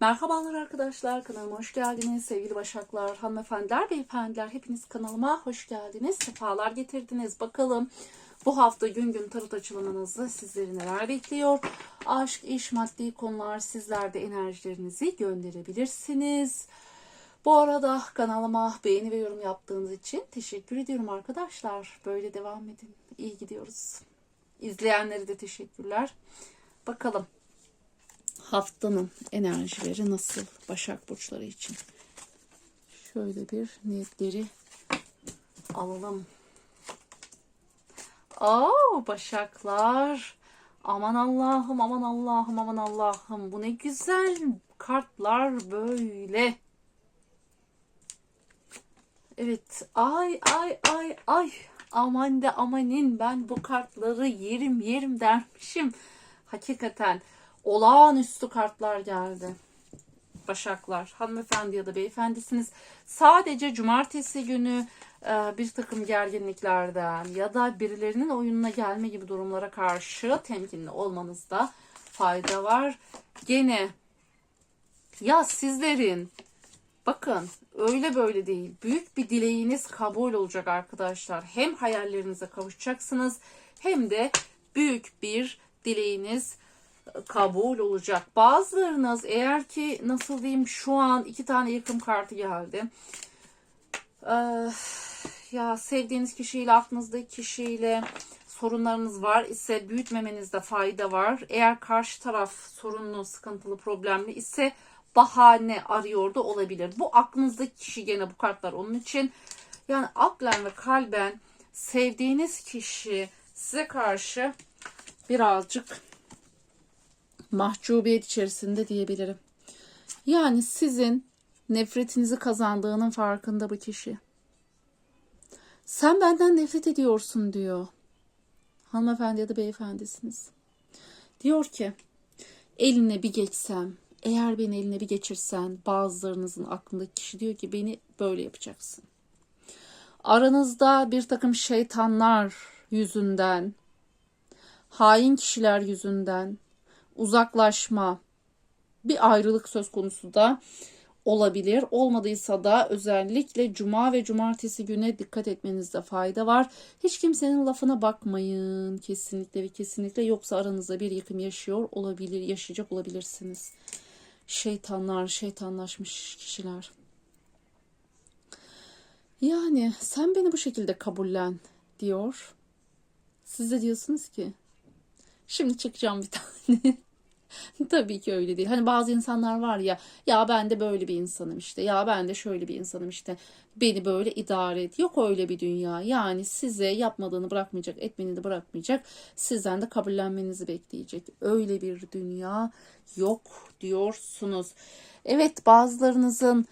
Merhabalar arkadaşlar kanalıma hoş geldiniz. Sevgili başaklar hanımefendiler beyefendiler hepiniz kanalıma hoş geldiniz. Sefalar getirdiniz. Bakalım bu hafta gün gün tarot açılımınızda sizleri neler bekliyor? Aşk iş maddi konular sizlerde enerjilerinizi gönderebilirsiniz. Bu arada kanalıma beğeni ve yorum yaptığınız için teşekkür ediyorum arkadaşlar. Böyle devam edin. İyi gidiyoruz. İzleyenlere de teşekkürler. Bakalım haftanın enerjileri nasıl Başak burçları için? Şöyle bir niyetleri alalım. Oo Başaklar. Aman Allah'ım, aman Allah'ım, aman Allah'ım. Bu ne güzel kartlar böyle. Evet. Ay ay ay ay. Aman de amanin ben bu kartları yerim yerim dermişim. Hakikaten olağanüstü kartlar geldi. Başaklar, hanımefendi ya da beyefendisiniz. Sadece cumartesi günü e, bir takım gerginliklerden ya da birilerinin oyununa gelme gibi durumlara karşı temkinli olmanızda fayda var. Gene ya sizlerin bakın öyle böyle değil. Büyük bir dileğiniz kabul olacak arkadaşlar. Hem hayallerinize kavuşacaksınız hem de büyük bir dileğiniz kabul olacak. Bazılarınız eğer ki nasıl diyeyim şu an iki tane yıkım kartı geldi. Ee, ya sevdiğiniz kişiyle aklınızdaki kişiyle sorunlarınız var ise büyütmemenizde fayda var. Eğer karşı taraf sorunlu, sıkıntılı, problemli ise bahane arıyor da olabilir. Bu aklınızdaki kişi gene bu kartlar onun için. Yani aklen ve kalben sevdiğiniz kişi size karşı birazcık mahcubiyet içerisinde diyebilirim. Yani sizin nefretinizi kazandığının farkında bu kişi. Sen benden nefret ediyorsun diyor. Hanımefendi ya da beyefendisiniz. Diyor ki eline bir geçsem, eğer beni eline bir geçirsen bazılarınızın aklındaki kişi diyor ki beni böyle yapacaksın. Aranızda bir takım şeytanlar yüzünden, hain kişiler yüzünden uzaklaşma, bir ayrılık söz konusu da olabilir. Olmadıysa da özellikle cuma ve cumartesi güne dikkat etmenizde fayda var. Hiç kimsenin lafına bakmayın kesinlikle ve kesinlikle yoksa aranızda bir yıkım yaşıyor olabilir, yaşayacak olabilirsiniz. Şeytanlar, şeytanlaşmış kişiler. Yani sen beni bu şekilde kabullen diyor. Siz de diyorsunuz ki şimdi çıkacağım bir tane. Tabii ki öyle değil. Hani bazı insanlar var ya ya ben de böyle bir insanım işte ya ben de şöyle bir insanım işte beni böyle idare et. Yok öyle bir dünya. Yani size yapmadığını bırakmayacak, etmeni de bırakmayacak. Sizden de kabullenmenizi bekleyecek. Öyle bir dünya yok diyorsunuz. Evet bazılarınızın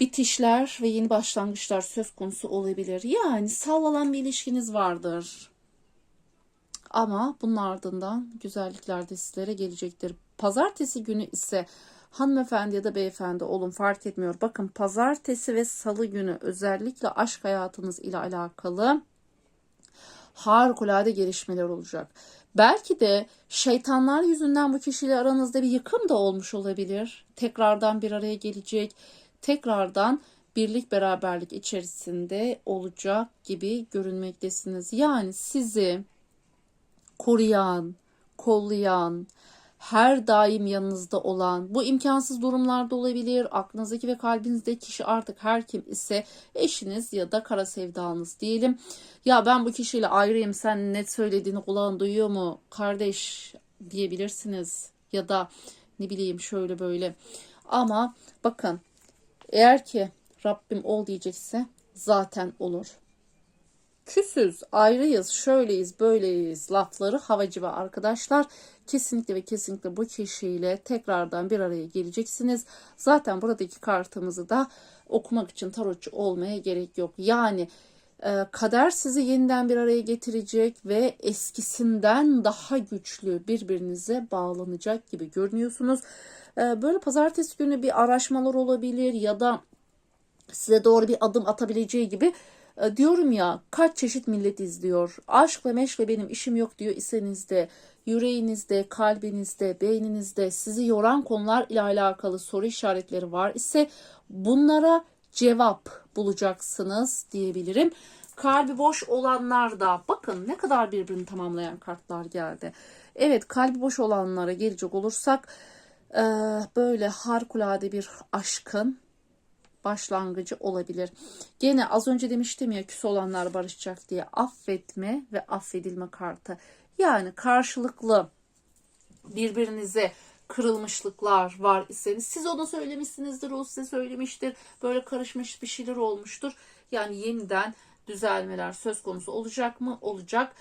bitişler ve yeni başlangıçlar söz konusu olabilir. Yani sallanan bir ilişkiniz vardır ama bunun ardından güzellikler de sizlere gelecektir. Pazartesi günü ise hanımefendi ya da beyefendi olun fark etmiyor. Bakın pazartesi ve salı günü özellikle aşk hayatınız ile alakalı harikulade gelişmeler olacak. Belki de şeytanlar yüzünden bu kişiyle aranızda bir yıkım da olmuş olabilir. Tekrardan bir araya gelecek. Tekrardan birlik beraberlik içerisinde olacak gibi görünmektesiniz. Yani sizi koruyan, kollayan, her daim yanınızda olan, bu imkansız durumlarda olabilir. Aklınızdaki ve kalbinizdeki kişi artık her kim ise eşiniz ya da kara sevdanız diyelim. Ya ben bu kişiyle ayrıyım sen net söylediğini kulağın duyuyor mu kardeş diyebilirsiniz. Ya da ne bileyim şöyle böyle. Ama bakın eğer ki Rabbim ol diyecekse zaten olur küsüz, ayrıyız, şöyleyiz, böyleyiz lafları havacı ve arkadaşlar kesinlikle ve kesinlikle bu kişiyle tekrardan bir araya geleceksiniz. Zaten buradaki kartımızı da okumak için tarotçu olmaya gerek yok. Yani e, kader sizi yeniden bir araya getirecek ve eskisinden daha güçlü birbirinize bağlanacak gibi görünüyorsunuz. E, böyle pazartesi günü bir araşmalar olabilir ya da size doğru bir adım atabileceği gibi E, diyorum ya kaç çeşit millet izliyor. Aşkla meşkle benim işim yok diyor iseniz de yüreğinizde, kalbinizde, beyninizde sizi yoran konular ile alakalı soru işaretleri var ise bunlara cevap bulacaksınız diyebilirim. Kalbi boş olanlar da bakın ne kadar birbirini tamamlayan kartlar geldi. Evet kalbi boş olanlara gelecek olursak e, böyle harikulade bir aşkın başlangıcı olabilir. Gene az önce demiştim ya küs olanlar barışacak diye affetme ve affedilme kartı. Yani karşılıklı birbirinize kırılmışlıklar var iseniz siz ona söylemişsinizdir o size söylemiştir böyle karışmış bir şeyler olmuştur yani yeniden düzelmeler söz konusu olacak mı olacak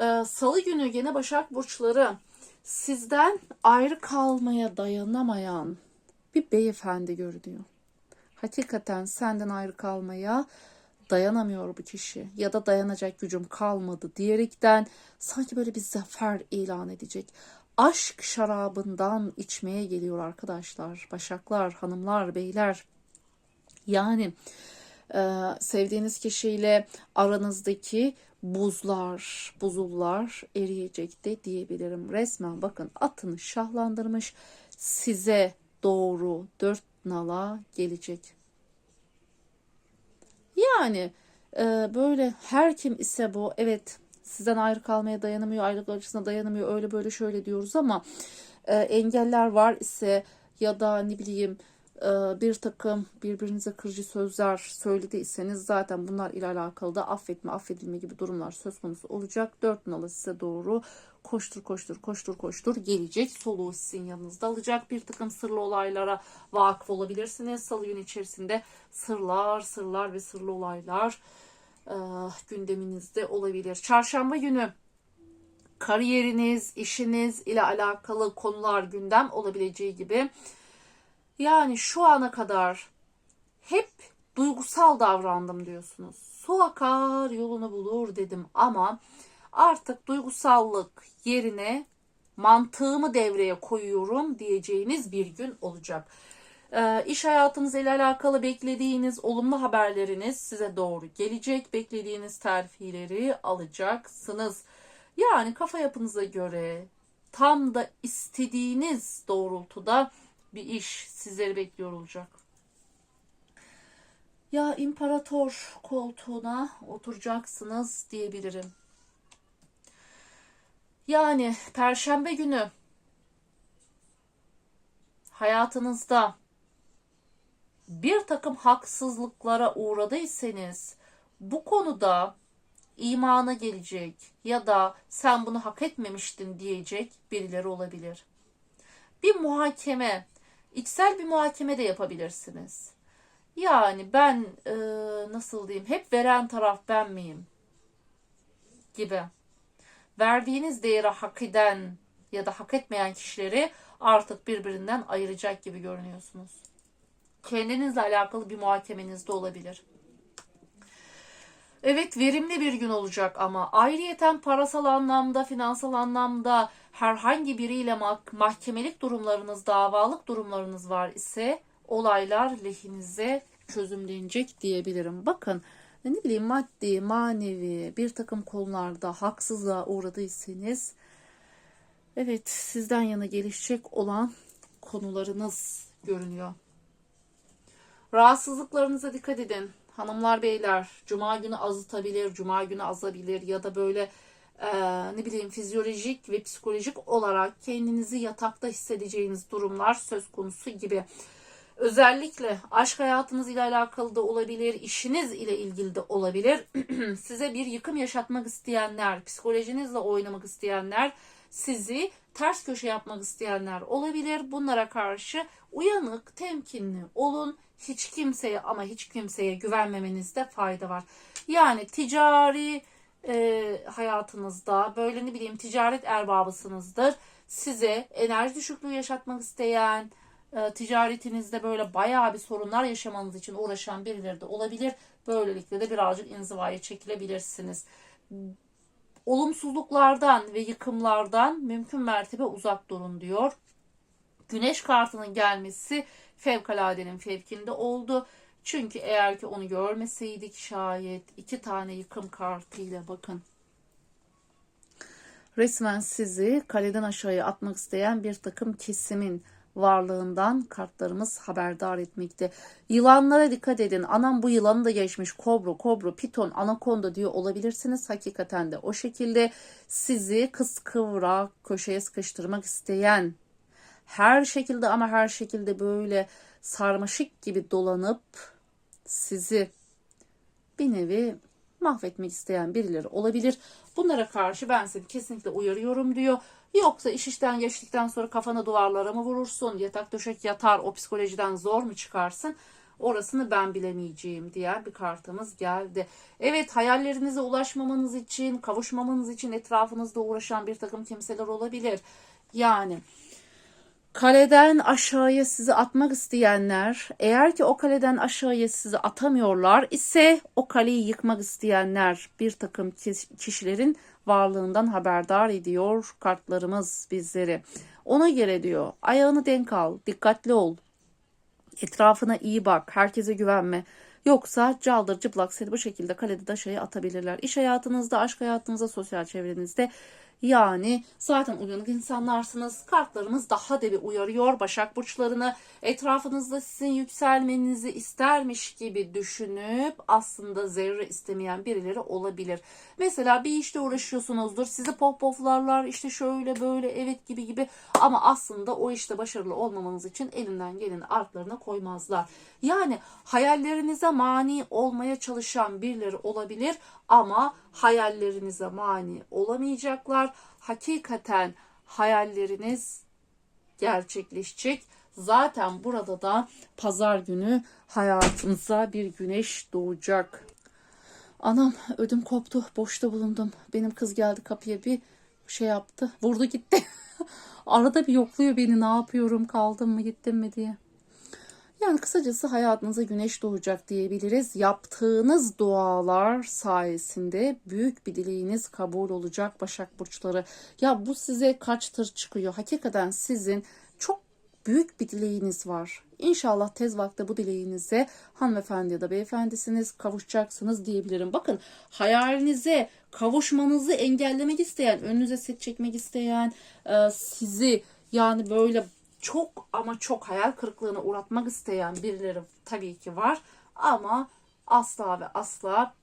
ee, salı günü gene başak burçları sizden ayrı kalmaya dayanamayan bir beyefendi görünüyor hakikaten senden ayrı kalmaya dayanamıyor bu kişi ya da dayanacak gücüm kalmadı diyerekten sanki böyle bir zafer ilan edecek. Aşk şarabından içmeye geliyor arkadaşlar, başaklar, hanımlar, beyler. Yani e, sevdiğiniz kişiyle aranızdaki buzlar, buzullar eriyecek de diyebilirim. Resmen bakın atını şahlandırmış size doğru dört nala gelecek. Yani e, böyle her kim ise bu evet sizden ayrı kalmaya dayanamıyor, ayrılık acısına dayanamıyor öyle böyle şöyle diyoruz ama e, engeller var ise ya da ne bileyim bir takım birbirinize kırıcı sözler söylediyseniz zaten bunlar ile alakalı da affetme, affedilme gibi durumlar söz konusu olacak. Dört nalı size doğru koştur koştur koştur koştur gelecek. Soluğu sizin yanınızda alacak. Bir takım sırlı olaylara vakıf olabilirsiniz. Salı gün içerisinde sırlar, sırlar ve sırlı olaylar e, gündeminizde olabilir. Çarşamba günü kariyeriniz, işiniz ile alakalı konular gündem olabileceği gibi yani şu ana kadar hep duygusal davrandım diyorsunuz. Su akar yolunu bulur dedim ama artık duygusallık yerine mantığımı devreye koyuyorum diyeceğiniz bir gün olacak. Ee, iş hayatınız ile alakalı beklediğiniz olumlu haberleriniz size doğru gelecek. Beklediğiniz terfileri alacaksınız. Yani kafa yapınıza göre tam da istediğiniz doğrultuda bir iş sizleri bekliyor olacak. Ya imparator koltuğuna oturacaksınız diyebilirim. Yani perşembe günü hayatınızda bir takım haksızlıklara uğradıysanız bu konuda imana gelecek ya da sen bunu hak etmemiştin diyecek birileri olabilir. Bir muhakeme, içsel bir muhakeme de yapabilirsiniz. Yani ben e, nasıl diyeyim hep veren taraf ben miyim gibi verdiğiniz değeri hak eden ya da hak etmeyen kişileri artık birbirinden ayıracak gibi görünüyorsunuz. Kendinizle alakalı bir muhakemeniz de olabilir. Evet verimli bir gün olacak ama ayrıyeten parasal anlamda, finansal anlamda herhangi biriyle mahkemelik durumlarınız, davalık durumlarınız var ise olaylar lehinize çözümlenecek diyebilirim. Bakın ne bileyim maddi, manevi bir takım konularda haksızlığa uğradıysanız evet sizden yana gelişecek olan konularınız görünüyor. Rahatsızlıklarınıza dikkat edin. Hanımlar beyler cuma günü azıtabilir, cuma günü azabilir ya da böyle e, ne bileyim fizyolojik ve psikolojik olarak kendinizi yatakta hissedeceğiniz durumlar söz konusu gibi. Özellikle aşk hayatınız ile alakalı da olabilir, işiniz ile ilgili de olabilir. Size bir yıkım yaşatmak isteyenler, psikolojinizle oynamak isteyenler, sizi ters köşe yapmak isteyenler olabilir. Bunlara karşı uyanık, temkinli olun. Hiç kimseye ama hiç kimseye güvenmemenizde fayda var. Yani ticari e, hayatınızda böyle ne bileyim ticaret erbabısınızdır. Size enerji düşüklüğü yaşatmak isteyen, e, ticaretinizde böyle bayağı bir sorunlar yaşamanız için uğraşan birileri de olabilir. Böylelikle de birazcık inzivaya çekilebilirsiniz. Olumsuzluklardan ve yıkımlardan mümkün mertebe uzak durun diyor. Güneş kartının gelmesi fevkaladenin fevkinde oldu. Çünkü eğer ki onu görmeseydik şayet iki tane yıkım kartıyla bakın resmen sizi kaleden aşağıya atmak isteyen bir takım kesimin varlığından kartlarımız haberdar etmekte. Yılanlara dikkat edin. Anam bu yılanı da geçmiş. Kobra, kobra, piton, anakonda diyor olabilirsiniz. Hakikaten de o şekilde sizi kıskıvrak köşeye sıkıştırmak isteyen her şekilde ama her şekilde böyle sarmaşık gibi dolanıp sizi bir nevi mahvetmek isteyen birileri olabilir. Bunlara karşı ben seni kesinlikle uyarıyorum diyor. Yoksa iş işten geçtikten sonra kafana duvarlara mı vurursun, yatak döşek yatar, o psikolojiden zor mu çıkarsın? Orasını ben bilemeyeceğim diğer bir kartımız geldi. Evet hayallerinize ulaşmamanız için, kavuşmamanız için etrafınızda uğraşan bir takım kimseler olabilir. Yani kaleden aşağıya sizi atmak isteyenler, eğer ki o kaleden aşağıya sizi atamıyorlar ise o kaleyi yıkmak isteyenler bir takım kişilerin varlığından haberdar ediyor kartlarımız bizleri. Ona göre diyor ayağını denk al, dikkatli ol, etrafına iyi bak, herkese güvenme. Yoksa caldır cıplak seni bu şekilde kalede aşağıya atabilirler. İş hayatınızda, aşk hayatınızda, sosyal çevrenizde yani zaten uyanık insanlarsınız. Kartlarımız daha da bir uyarıyor Başak Burçlarını. Etrafınızda sizin yükselmenizi istermiş gibi düşünüp aslında zerre istemeyen birileri olabilir. Mesela bir işte uğraşıyorsunuzdur. Sizi pop poflarlar işte şöyle böyle evet gibi gibi ama aslında o işte başarılı olmamanız için elinden geleni artlarına koymazlar. Yani hayallerinize mani olmaya çalışan birileri olabilir ama hayallerinize mani olamayacaklar. Hakikaten hayalleriniz gerçekleşecek. Zaten burada da pazar günü hayatınıza bir güneş doğacak. Anam ödüm koptu. Boşta bulundum. Benim kız geldi kapıya bir şey yaptı. Vurdu gitti. Arada bir yokluyor beni ne yapıyorum kaldım mı gittim mi diye. Yani kısacası hayatınıza güneş doğacak diyebiliriz. Yaptığınız dualar sayesinde büyük bir dileğiniz kabul olacak Başak Burçları. Ya bu size kaç tır çıkıyor? Hakikaten sizin çok büyük bir dileğiniz var. İnşallah tez vakte bu dileğinize hanımefendi ya da beyefendisiniz kavuşacaksınız diyebilirim. Bakın hayalinize kavuşmanızı engellemek isteyen, önünüze set çekmek isteyen, e, sizi yani böyle çok ama çok hayal kırıklığına uğratmak isteyen birileri tabii ki var. Ama asla ve asla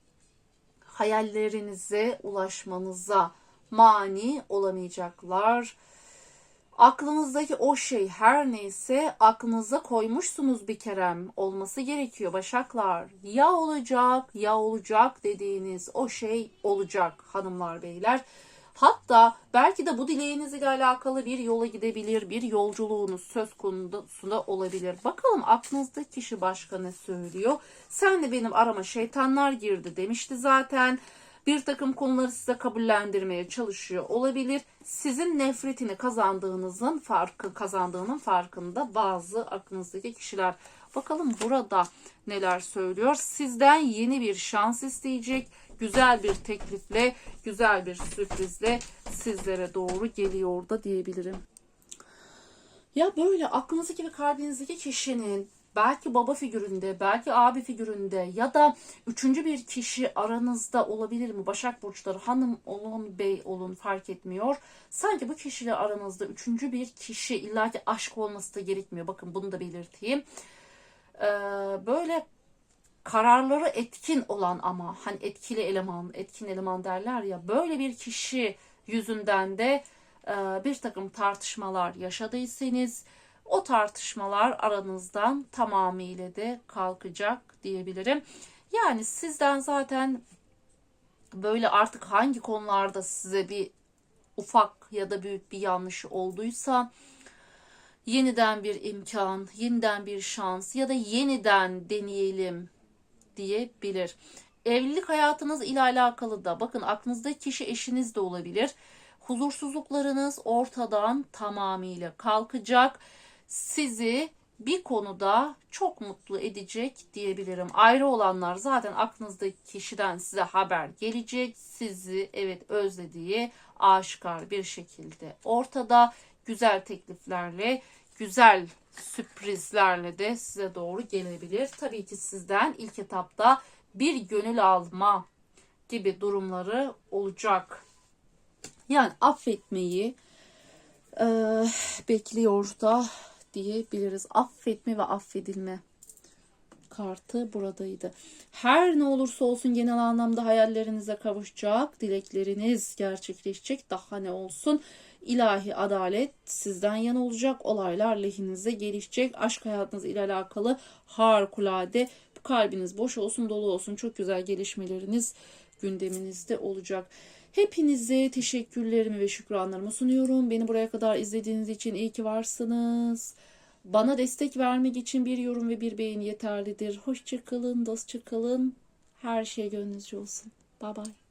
hayallerinize ulaşmanıza mani olamayacaklar. Aklınızdaki o şey her neyse aklınıza koymuşsunuz bir kerem olması gerekiyor başaklar. Ya olacak ya olacak dediğiniz o şey olacak hanımlar beyler. Hatta belki de bu dileğiniz ile alakalı bir yola gidebilir, bir yolculuğunuz söz konusunda olabilir. Bakalım aklınızda kişi başka ne söylüyor? Sen de benim arama şeytanlar girdi demişti zaten. Bir takım konuları size kabullendirmeye çalışıyor olabilir. Sizin nefretini kazandığınızın farkı kazandığının farkında bazı aklınızdaki kişiler. Bakalım burada neler söylüyor? Sizden yeni bir şans isteyecek güzel bir teklifle, güzel bir sürprizle sizlere doğru geliyor da diyebilirim. Ya böyle aklınızdaki ve kalbinizdeki kişinin belki baba figüründe, belki abi figüründe ya da üçüncü bir kişi aranızda olabilir mi? Başak Burçları hanım olun, bey olun fark etmiyor. Sanki bu kişiyle aranızda üçüncü bir kişi illaki aşk olması da gerekmiyor. Bakın bunu da belirteyim. Ee, böyle kararları etkin olan ama hani etkili eleman, etkin eleman derler ya böyle bir kişi yüzünden de e, bir takım tartışmalar yaşadıysanız o tartışmalar aranızdan tamamıyla de kalkacak diyebilirim. Yani sizden zaten böyle artık hangi konularda size bir ufak ya da büyük bir yanlış olduysa yeniden bir imkan, yeniden bir şans ya da yeniden deneyelim diyebilir. Evlilik hayatınız ile alakalı da bakın aklınızda kişi eşiniz de olabilir. Huzursuzluklarınız ortadan tamamıyla kalkacak. Sizi bir konuda çok mutlu edecek diyebilirim. Ayrı olanlar zaten aklınızdaki kişiden size haber gelecek. Sizi evet özlediği aşikar bir şekilde ortada güzel tekliflerle güzel sürprizlerle de size doğru gelebilir. Tabii ki sizden ilk etapta bir gönül alma gibi durumları olacak. Yani affetmeyi e, bekliyor da diyebiliriz. Affetme ve affedilme kartı buradaydı. Her ne olursa olsun genel anlamda hayallerinize kavuşacak, dilekleriniz gerçekleşecek. Daha ne olsun? İlahi adalet sizden yana olacak. Olaylar lehinize gelişecek. Aşk hayatınız ile alakalı harikulade kalbiniz boş olsun, dolu olsun. Çok güzel gelişmeleriniz gündeminizde olacak. Hepinize teşekkürlerimi ve şükranlarımı sunuyorum. Beni buraya kadar izlediğiniz için iyi ki varsınız. Bana destek vermek için bir yorum ve bir beğeni yeterlidir. Hoşçakalın, dostça kalın. Her şey gönlünüzce olsun. Bye bye.